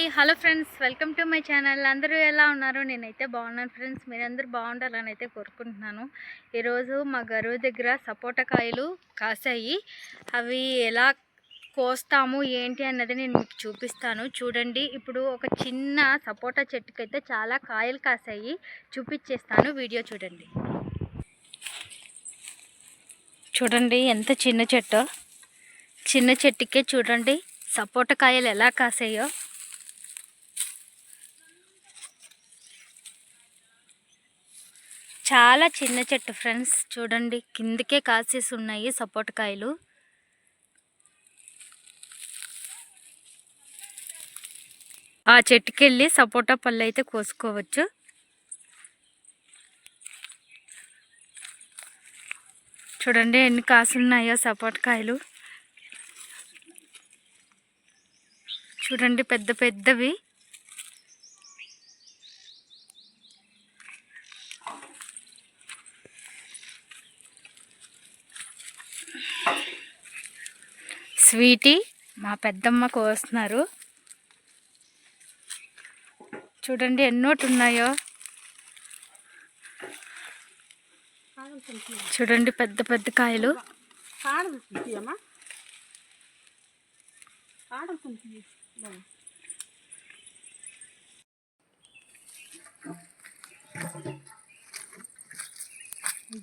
Hi hello friends welcome to my channel. అందరూ ఎలా ఉన్నారు? నేనైతే బాగున్నాను ఫ్రెండ్స్. మీరందరూ బాగుండాలని అయితే కోరుకుంటున్నాను. ఈరోజు మా గరువు దగ్గర సపోటా కాయలు కాసాయి అవి ఎలా కోస్తాము ఏంటి అన్నది నేను మీకు చూపిస్తాను. చూడండి ఇప్పుడు ఒక చిన్న సపోటా చెట్టుకైతే చాలా కాయలు కాసాయి చూపించేస్తాను వీడియో చూడండి. చూడండి ఎంత చిన్న చెట్టు. చిన్న చెట్టుకే చూడండి సపోటా కాయలు ఎలా కాసాయో చాలా చిన్న చెట్టు ఫ్రెండ్స్. చూడండి కిందకే కాసేసి ఉన్నాయి సపోటా కాయలు. ఆ చెట్టుకి వెళ్ళి సపోటా పళ్ళు అయితే కోసుకోవచ్చు. చూడండి ఎన్ని కాసులున్నాయో సపోటా కాయలు. చూడండి పెద్ద పెద్దవి. స్వీటీ మా పెద్దమ్మ కోస్తున్నారు చూడండి ఎన్నోటి ఉన్నాయో చూడండి పెద్ద పెద్ద కాయలు.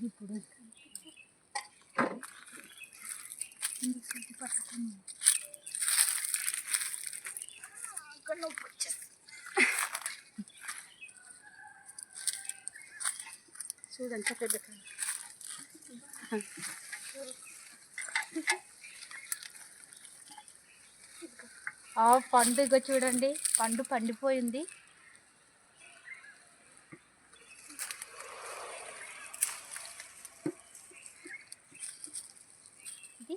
ఇప్పుడు చూడండి పెద్ద కాయ. ఆ పండు ఇగో చూడండి పండు పండిపోయింది ఇది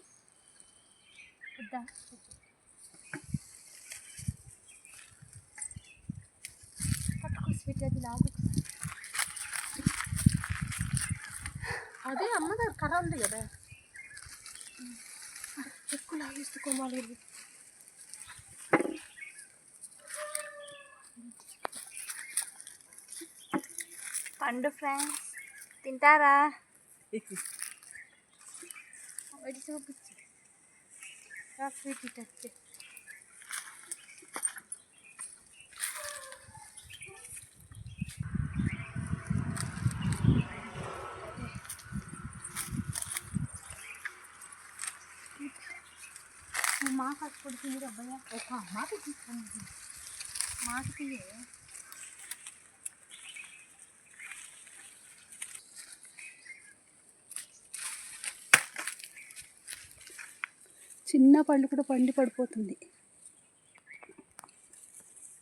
వద్దా? పట్టుకో స్వీట్ అది లాగు అదే అమ్మ దగ్గర కర్ర ఉంది కదా. ఎక్కువ లాగేసుకోమాలి పండు ఫ్రెండ్స్ తింటారా? చూపించు. స్వీట్ ఇటు మాకు అప్పుడు తీయరు అబ్బాయి ఒక మాట తీసుకోండి. మాట తీయే చిన్న పళ్ళు కూడా పండి పడిపోతుంది.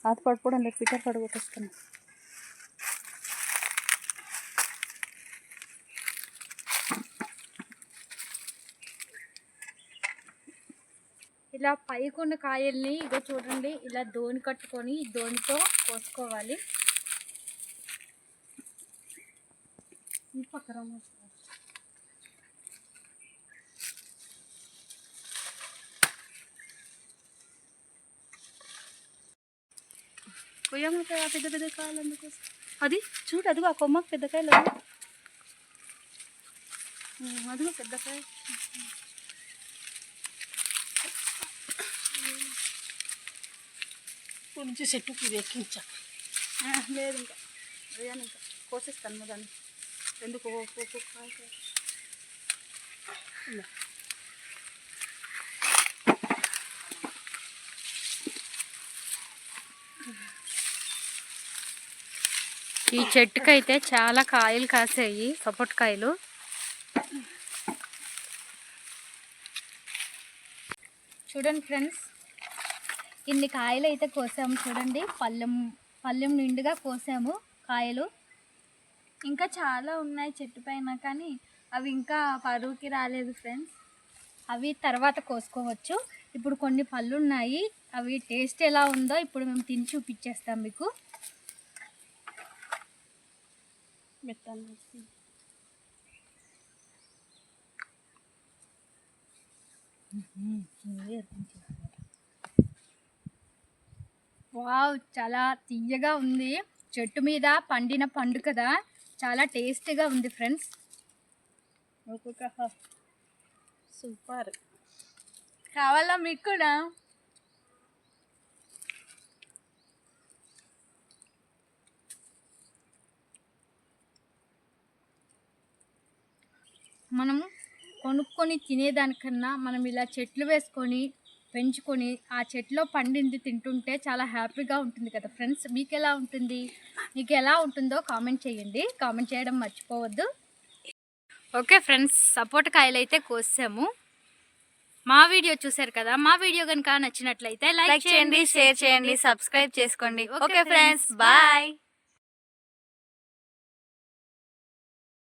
అది పడిపోవడం లేదు పిటర్ పడగొట్టేస్తున్నాం ఇలా పైకున్న కాయల్ని ఇగో చూడండి ఇలా దోని కట్టుకొని దోనితో కోసుకోవాలి. ఈ పక్కన కొయ్యమ్మ పెద్ద పెద్ద కాయలు అందుకోసం అది చూడు అదిగో ఆ కొమ్మకు పెద్ద కాయలు అదిగో. అదిగో పెద్ద కాయ. కొంచెం చెట్టుకి ఇది ఎక్కించా. ఆ, లేదు ఇంకా. వేయను ఇంకా. కోసేస్తాను దాన్ని ఎందుకు. ఈ చెట్టుకైతే చాలా కాయలు కాసాయి సపోట కాయలు. చూడండి ఫ్రెండ్స్ ఇన్ని కాయలు అయితే కోసాము చూడండి. పళ్ళెం పళ్ళెం నిండుగా కోసాము కాయలు. ఇంకా చాలా ఉన్నాయి చెట్టు పైన కానీ అవి ఇంకా పరువుకి రాలేదు ఫ్రెండ్స్. అవి తర్వాత కోసుకోవచ్చు. ఇప్పుడు కొన్ని పళ్ళు ఉన్నాయి అవి టేస్ట్ ఎలా ఉందో ఇప్పుడు మేము తిని చూపించేస్తాం మీకు. వావ్ చాలా తీయగా ఉంది. చెట్టు మీద పండిన పండు కదా. చాలా టేస్టీగా ఉంది ఫ్రెండ్స్. ఒక్కొక్క సూపర్. కావాలా మీకు కూడా? మనము కొనుక్కొని తినేదానికన్నా మనం ఇలా చెట్లు వేసుకొని పెంచుకొని ఆ చెట్లో పండింది తింటుంటే చాలా హ్యాపీగా ఉంటుంది కదా. ఫ్రెండ్స్ మీకు ఎలా ఉంటుంది? మీకు ఎలా ఉంటుందో కామెంట్ చేయండి. కామెంట్ చేయడం మర్చిపోవద్దు. ఓకే ఫ్రెండ్స్ సపోటా కాయలు అయితే కోసాము. మా వీడియో చూశారు కదా మా వీడియో కనుక నచ్చినట్లయితే లైక్ చేయండి షేర్ చేయండి సబ్స్క్రైబ్ చేసుకోండి. Okay friends bye.